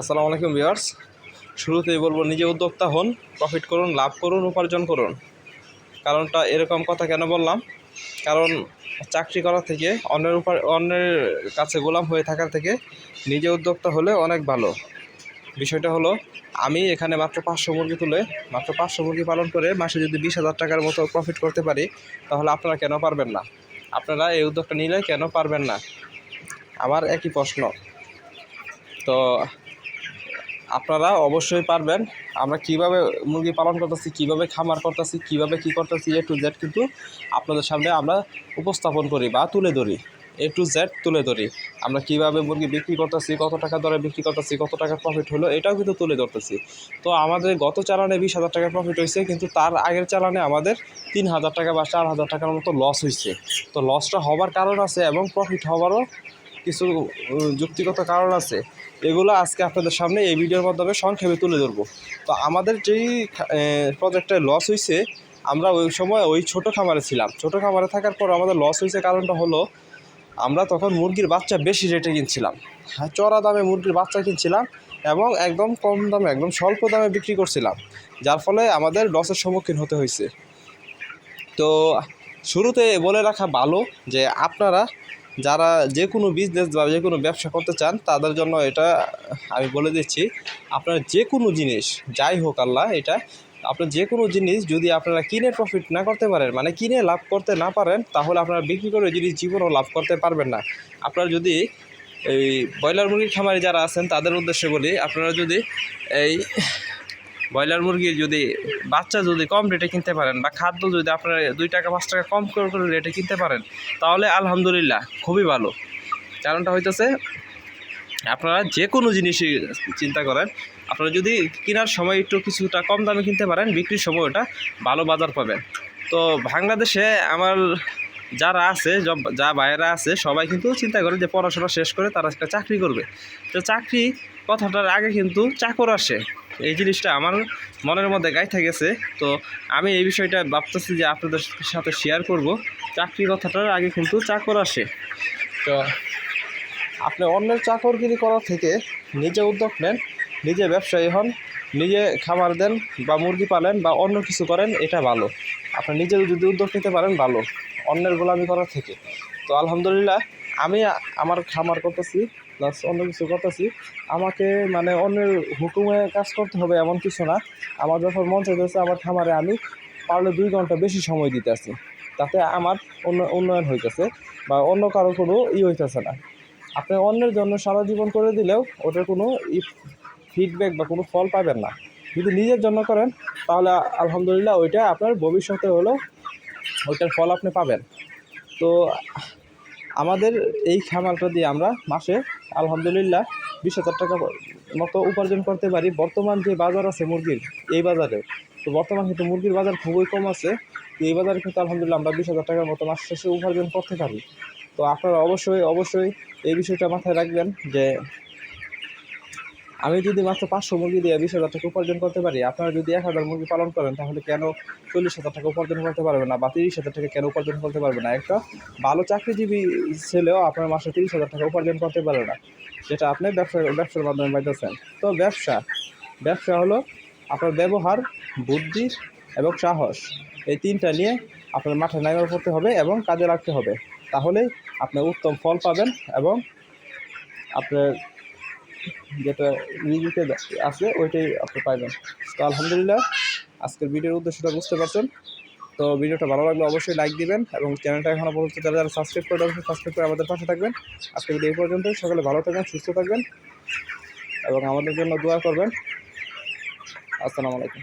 আসসালামু আলাইকুম ভিউয়ার্স। শুরুতেই বলব, নিজে উদ্যোক্তা হন প্রফিট করুন, লাভ করুন, উপার্জন করুন। কারণটা এরকম কথা কেন বললাম? কারণ চাকরি করা থেকে, অন্যের উপর, অন্যের কাছে গোলাম হয়ে থাকার থেকে নিজে উদ্যোক্তা হলে অনেক ভালো। বিষয়টা হলো, আমি এখানে মাত্র পাঁচশো মুরগি তুলে, মাত্র পাঁচশো মুরগি পালন করে মাসে যদি বিশ হাজার টাকার মতো প্রফিট করতে পারি, তাহলে আপনারা কেন পারবেন না? আপনারা এই উদ্যোগটা নিলে কেন পারবেন না? আমার একই প্রশ্ন। তো আপনারা অবশ্যই পারবেন। আমরা কীভাবে মুরগি পালন করতেছি, কীভাবে খামার করতেছি, কীভাবে কি করতেছি এ টু জেড কিন্তু আপনাদের সামনে আমরা উপস্থাপন করি বা তুলে ধরি। এ টু জেড তুলে ধরি। আমরা কীভাবে মুরগি বিক্রি করতেছি, কত টাকা দরে বিক্রি করতেছি, কত টাকা প্রফিট হলো, এটাও কিন্তু তুলে ধরতেছি। তো আমাদের গত চালানে বিশ হাজার টাকা প্রফিট হয়েছে, কিন্তু তার আগের চালানে আমাদের তিন হাজার টাকা বা চার হাজার টাকার মতো লস হয়েছে। তো লসটা হবার কারণ আছে এবং প্রফিট হবারও কিছু যুক্তিগত কারণ আছে, এগুলো আজকে আপনাদের সামনে এই ভিডিওর মাধ্যমে সংক্ষেপে তুলে ধরবো। তো আমাদের যেই প্রজেক্টে লস হয়েছে আমরা ওই সময় ওই ছোট খামারে ছিলাম। ছোট খামারে থাকার পর আমাদের লস হয়েছে কারণটা হলো, আমরা তখন মুরগির বাচ্চা বেশি রেটে কিনছিলাম। হ্যাঁ চড়া দামে মুরগির বাচ্চা কিনছিলাম এবং একদম কম দামে, একদম স্বল্প দামে বিক্রি করছিলাম, যার ফলে আমাদের লসের সম্মুখীন হতে হয়েছে তো শুরুতে বলে রাখা ভালো যে আপনারা যারা যে কোনো বিজনেস বা যে কোনো ব্যবসা করতে চান, তাদের জন্য এটা আমি বলে দিচ্ছি, আপনার যে কোনো জিনিস, যাই হোক আল্লাহ, এটা আপনার যে কোনো জিনিস যদি আপনারা কিনে প্রফিট না করতে পারেন মানে কিনে লাভ করতে না পারেন, তাহলে আপনারা বিক্রি করে যদি জীবনও লাভ করতে পারবেন না। আপনারা যদি এই ব্রয়লার মুরগির খামারে যারা আছেন, তাদের উদ্দেশ্যে বলি, আপনারা যদি এই ব্রয়লার মুরগির যদি বাচ্চা যদি কম রেটে কিনতে পারেন বা খাদ্য যদি আপনারা দুই টাকা, পাঁচ টাকা কম করে করে রেটে কিনতে পারেন, তাহলে আলহামদুলিল্লাহ খুবই ভালো। কারণটা হইতেছে, আপনারা যে কোনো জিনিসই চিন্তা করেন, আপনারা যদি কেনার সময় একটু কিছুটা কম দামে কিনতে পারেন, বিক্রির সময় ওটা ভালো বাজার পাবেন। তো বাংলাদেশে আমার যারা আছে যা বাইরা আছে, সবাই কিন্তু চিন্তা করে যে পড়াশোনা শেষ করে তারা একটা চাকরি করবে। তো চাকরি কথাটার আগে কিন্তু চাকর আসে। এই জিনিসটা আমার মনের মধ্যে গাইথা গেছে। তো আমি এই বিষয়টা ভাবতেছি যে আপনাদের সাথে শেয়ার করব। চাকরি কথাটার আগে কিন্তু চাকর আসে। তো আপনি অন্যের চাকরগিরি করার থেকে নিজে উদ্যোগ নেন, নিজে ব্যবসায়ী হন, নিজে খাবার দেন বা মুরগি পালেন বা অন্য কিছু করেন, এটা ভালো। আপনি নিজে যদি উদ্যোগ নিতে পারেন, ভালো। অন্যের গোলামি করার থেকে। তো আলহামদুলিল্লাহ, আমি আমার খামার করতেছি প্লাস অন্য কিছু করতেছি। আমাকে মানে অন্যের হুকুমে কাজ করতে হবে এমন কিছু না। আমার যখন মন চাইতেছে আমার খামারে আমি পারলে দুই ঘণ্টা বেশি সময় দিতে আসি। তাতে আমার উন্ন- উন্নয়ন হইতেছে বা অন্য কারও কোনো ই হইতেছে না। আপনি অন্যের জন্য সারা জীবন করে দিলেও ওটার কোনো ফিডব্যাক বা কোনো ফল পাবেন না। যদি নিজের জন্য করেন, তাহলে আলহামদুলিল্লাহ ওইটা আপনার ভবিষ্যতে হলো ওইটার ফল আপনি পাবেন। তো, আমাদের এই খামারটা দিয়ে আমরা মাসে আলহামদুলিল্লাহ বিশ হাজার টাকা মতো উপার্জন করতে পারি। বর্তমান যে বাজার আছে মুরগির, এই বাজারে, তো বর্তমান কিন্তু মুরগির বাজার খুবই কম আছে। এই বাজারে কিন্তু আলহামদুলিল্লাহ আমরা বিশ হাজার টাকার মতো মাস শেষে উপার্জন করতে পারি। তো আপনারা অবশ্যই অবশ্যই এই বিষয়টা মাথায় রাখবেন যে আমি যদি মাত্র পাঁচশো মুরগি দিয়ে বিশ হাজার টাকা উপার্জন করতে পারি, আপনারা যদি এক হাজার মুরগি পালন করেন, তাহলে কেন চল্লিশ হাজার টাকা উপার্জন করতে পারবেন না বা তিরিশ হাজার টাকা কেন উপার্জন করতে পারবে না? একটা ভালো চাকরিজীবী ছেলেও আপনার মাসে তিরিশ হাজার টাকা উপার্জন করতে পারে না। যেটা আপনি ব্যবসা, ব্যবসার মাধ্যমে পাইতেছেন। তো ব্যবসা ব্যবসা হলো আপনার ব্যবহার, বুদ্ধি এবং সাহস। এই তিনটা নিয়ে আপনার মাঠে নাইবার করতে হবে এবং কাজে রাখতে হবে। তাহলে আপনি উত্তম ফল পাবেন এবং আপনার যেটা রিভিউতে আছে, ওইটাই আপনি পাইবেন। তো আলহামদুলিল্লাহ, আজকের ভিডিওর উদ্দেশ্যটা বুঝতে পারছেন। তো ভিডিওটা ভালো লাগলে অবশ্যই লাইক দিবেন এবং চ্যানেলটা এখনও পর্যন্ত যারা যারা সাবস্ক্রাইব করে অবশ্যই সাবস্ক্রাইব করে আমাদের পাশে থাকবেন। আজকে ভিডিও এই পর্যন্ত সকালে ভালো থাকবেন, সুস্থ থাকবেন এবং আমাদের জন্য দোয়া করবেন। আসসালামু আলাইকুম।